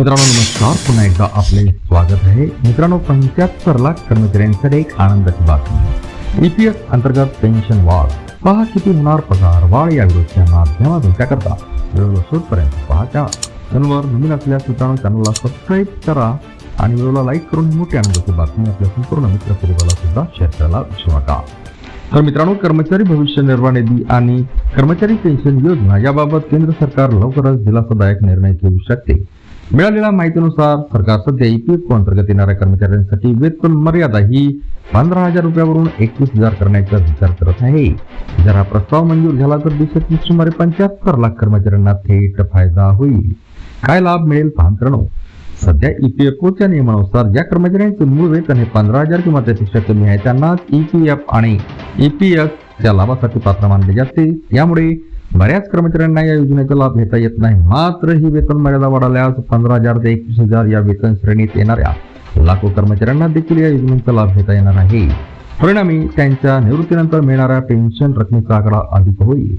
मित्रांनो नमस्कार. पुन्हा एकदा आपले स्वागत आहे. मित्रांनो पंच्याहत्तर लाख कर्मचाऱ्यांसाठी एक आनंदाची बातमी. ईपीएस अंतर्गत पेन्शन वाढ. पहा किती होणार पगार वाढ या विरोधच्या माध्यमातून. त्याकरता व्हिडिओला शेवटपर्यंत पाहता. चॅनलवर नवीन असल्यास मित्रांनो चॅनलला सबस्क्राईब करा आणि व्हिडिओला लाईक करून मोठी आनंदाची बातमी आपल्या संपूर्ण मित्र परिवाराला सुद्धा शेअर करायला विसरू नका. तर मित्रांनो कर्मचारी भविष्य निर्वाह निधी आणि कर्मचारी पेन्शन योजना याबाबत केंद्र सरकार लवकरच दिलासादायक निर्णय घेऊ शकते. मिळालेल्या माहितीनुसार सरकार सध्या ईपीएफओ अंतर्गत येणाऱ्या कर्मचाऱ्यांसाठी वेतन मर्यादा ही पंधरा हजार रुपयावरून एकवीस हजार करण्याचा विचार करत आहे. जर हा प्रस्ताव मंजूर झाला तर देशातील सुमारे पंच्याहत्तर लाख कर्मचाऱ्यांना थेट फायदा होईल. काय लाभ मिळेल पहा हो. सध्या ईपीएफओच्या नियमानुसार ज्या कर्मचाऱ्यांचे मूळ वेतन हे पंधरा हजार किंवा त्यापेक्षा कमी आहे त्यांना ईपीएफ आणि ईपीएफ च्या लाभासाठी पात्र मानले जाते. यामुळे बऱ्याच कर्मचाऱ्यांना या योजनेचा लाभ घेता येत नाही. मात्र ही वेतन मर्यादा वाढल्यास पंधरा हजार ते एकवीस हजार या वेतन श्रेणीत येणाऱ्या लाखो कर्मचाऱ्यांना देखील या योजनेचा लाभ घेता येणार आहे. परिणामी त्यांच्या निवृत्तीनंतर मिळणाऱ्या पेन्शन रकमेचा आकडा अधिक होईल.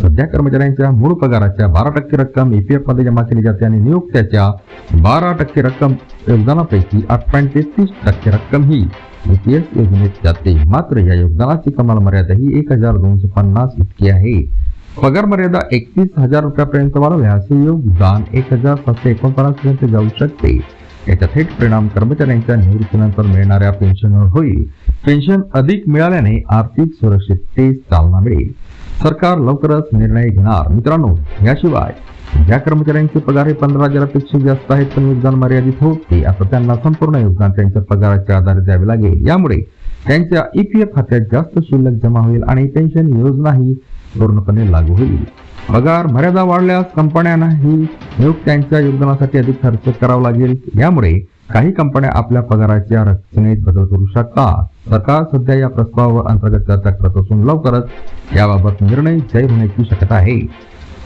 सध्या कर्मचाऱ्यांच्या मूळ पगाराच्या बारा टक्के रक्कम ईपीएफमध्ये जमा केली जाते आणि नियुक्त्याच्या बारा टक्के रक्कम योगदानापैकी आठ पॉईंट तेहतीस टक्के रक्कम ही ईपीएफ योजनेत जाते. मात्र या योगदानाची कमाल मर्यादा ही एक हजार दोनशे पन्नास इतकी आहे. पगार मर्यादा एकतीस हजार रुपयापर्यंत वाढवल्यास हे योगदान एक हजार सातशे एकोणपन्नास पर्यंत जाऊ शकते. याचा थेट परिणाम कर्मचाऱ्यांच्या निवृत्तीनंतर मिळणाऱ्या पेन्शनवर होईल. पेन्शन अधिक मिळाल्याने आर्थिक सुरक्षिततेस चालना मिळेल. सरकार लवकरच निर्णय घेणार. मित्रांनो याशिवाय ज्या कर्मचाऱ्यांचे पगार हे पंधरा हजारापेक्षा जास्त आहेत पण योगदान मर्यादित होते आता त्यांना संपूर्ण योगदान त्यांच्या पगाराच्या आधारे द्यावे लागेल. यामुळे त्यांच्या ईपीएफ खात्यात जास्त शिल्लक जमा होईल आणि पेन्शन योजनाही पूर्णपणे लागू होईल. पगार मर्यादा वाढल्यास कंपन्यांनाही नियुक्त्यांच्या योगदानासाठी अधिक खर्च करावा लागेल. यामुळे काही कंपन्या आपल्या पगाराच्या रचनेत बदल करू शकतात. सरकार सध्या या प्रस्तावावर अंतर्गत चर्चा करत असून लवकरच याबाबत निर्णय जाहीर होण्याची शक्यता आहे.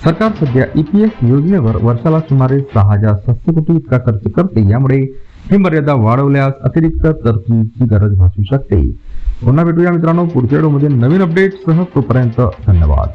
सरकार सध्या ईपीएस योजनेवर वर्षाला सुमारे सहा हजार सातशे कोटी इतका खर्च करते. यामुळे ही मर्यादा वाढवल्यास अतिरिक्त तरतुदीची गरज भासू शकते. पुन्हा भेटूया मित्रांनो पुढच्या व्हिडिओमध्ये नवीन अपडेट्ससह तोपर्यंत धन्यवाद.